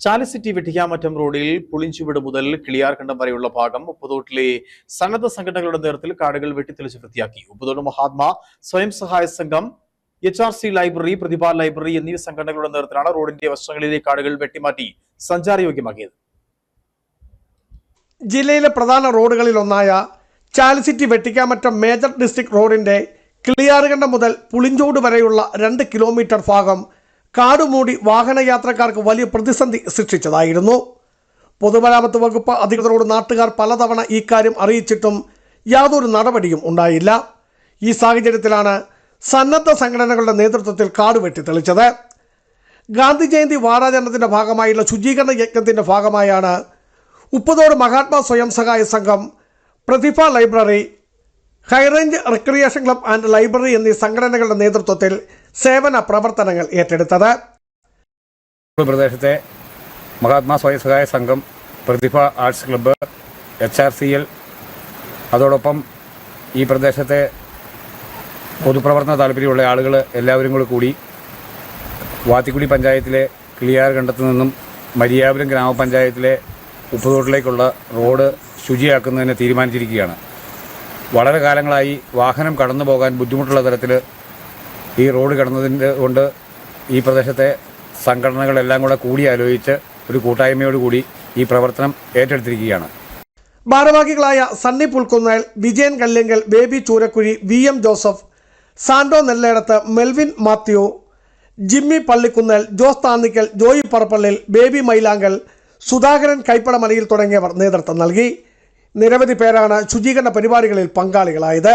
ചാലിസിറ്റി വെട്ടിക്കാമറ്റം റോഡിൽ പുളിഞ്ചുവിട് മുതൽ കിളിയാർകണ്ടം വരെയുള്ള ഭാഗം ഉപ്പുതോട്ടിലെ സന്നദ്ധ സംഘടനകളുടെ നേതൃത്വത്തിൽ കാടുകൾ വെട്ടിത്തെളിച്ച് വൃത്തിയാക്കി. ഉപ്പുതോട് മഹാത്മാ സ്വയം സഹായ സംഘം H R C library Prathibha library എന്നീ സംഘടനകളുടെ നേതൃത്വത്തിലാണ് റോഡിന്റെ വശങ്ങളിലെ കാടുകൾ വെട്ടിമാറ്റി സഞ്ചാരയോഗ്യമാക്കിയത്. ജില്ലയിലെ പ്രധാന റോഡുകളിൽ ഒന്നായ ചാലിസിറ്റി വെട്ടിക്കാമറ്റം മേജർ ഡിസ്ട്രിക്ട് റോഡിന്റെ കിളിയാറുകണ്ടം മുതൽ പുളിഞ്ചോട് വരെയുള്ള രണ്ട് കിലോമീറ്റർ ഭാഗം കാടുമൂടി വാഹനയാത്രക്കാർക്ക് വലിയ പ്രതിസന്ധി സൃഷ്ടിച്ചതായിരുന്നു. പൊതുമരാമത്ത് വകുപ്പ് അധികൃതരോട് നാട്ടുകാർ പലതവണ ഇക്കാര്യം അറിയിച്ചിട്ടും യാതൊരു നടപടിയും ഉണ്ടായില്ല. ഈ സാഹചര്യത്തിലാണ് സന്നദ്ധ സംഘടനകളുടെ നേതൃത്വത്തിൽ കാട് വെട്ടിത്തെളിച്ചത് ഗാന്ധി ജയന്തി വാരാചരണത്തിന്റെ ഭാഗമായുള്ള ശുചീകരണ യജ്ഞത്തിന്റെ ഭാഗമായാണ് ഉപ്പതോട് മഹാത്മാ സ്വയം സഹായ സംഘം Prathibha library high range recreation club and library എന്നീ സംഘടനകളുടെ നേതൃത്വത്തിൽ സേവന പ്രവർത്തനങ്ങൾ ഏറ്റെടുത്തത്. പ്രദേശത്തെ മഹാത്മാ സ്വയം സഹായ സംഘം Prathibha arts club H R C L അതോടൊപ്പം ഈ പ്രദേശത്തെ പൊതുപ്രവർത്തന താല്പര്യമുള്ള ആളുകൾ എല്ലാവരും കൂടി കൂടി വാത്തിക്കുടി പഞ്ചായത്തിലെ കിളിയാർ കണ്ടത്തു നിന്നും മരിയാപുരം ഗ്രാമപഞ്ചായത്തിലെ ഉപ്പുതോട്ടിലേക്കുള്ള റോഡ് ശുചിയാക്കുന്നതിന് തീരുമാനിച്ചിരിക്കുകയാണ്. വളരെ കാലങ്ങളായി വാഹനം കടന്നു പോകാൻ ബുദ്ധിമുട്ടുള്ള തരത്തിൽ ഈ റോഡ് കിടന്നതിന്റെ കൊണ്ട് ഈ പ്രദേശത്തെ സംഘടനകളെല്ലാം കൂടെ കൂടി ആലോചിച്ച് ഒരു കൂട്ടായ്മയോട് കൂടി ഈ പ്രവർത്തനം ഏറ്റെടുത്തിരിക്കുകയാണ്. ഭാരവാഹികളായ സണ്ണി പുൽക്കുന്നേൽ വിജയൻ കല്ലിങ്കൽ ബേബി ചൂരക്കുഴി വി എം ജോസഫ് സാൻഡോ നെല്ലേടത്ത് മെൽവിൻ മാത്യു ജിമ്മി പള്ളിക്കുന്നേൽ ജോസ് താന്നിക്കൽ ജോയി പറപ്പള്ളിൽ ബേബി മൈലാങ്കൽ സുധാകരൻ കൈപ്പടമലയിൽ തുടങ്ങിയവർ നേതൃത്വം നൽകി. നിരവധി പേരാണ് ശുചീകരണ പരിപാടികളിൽ പങ്കാളികളായത്.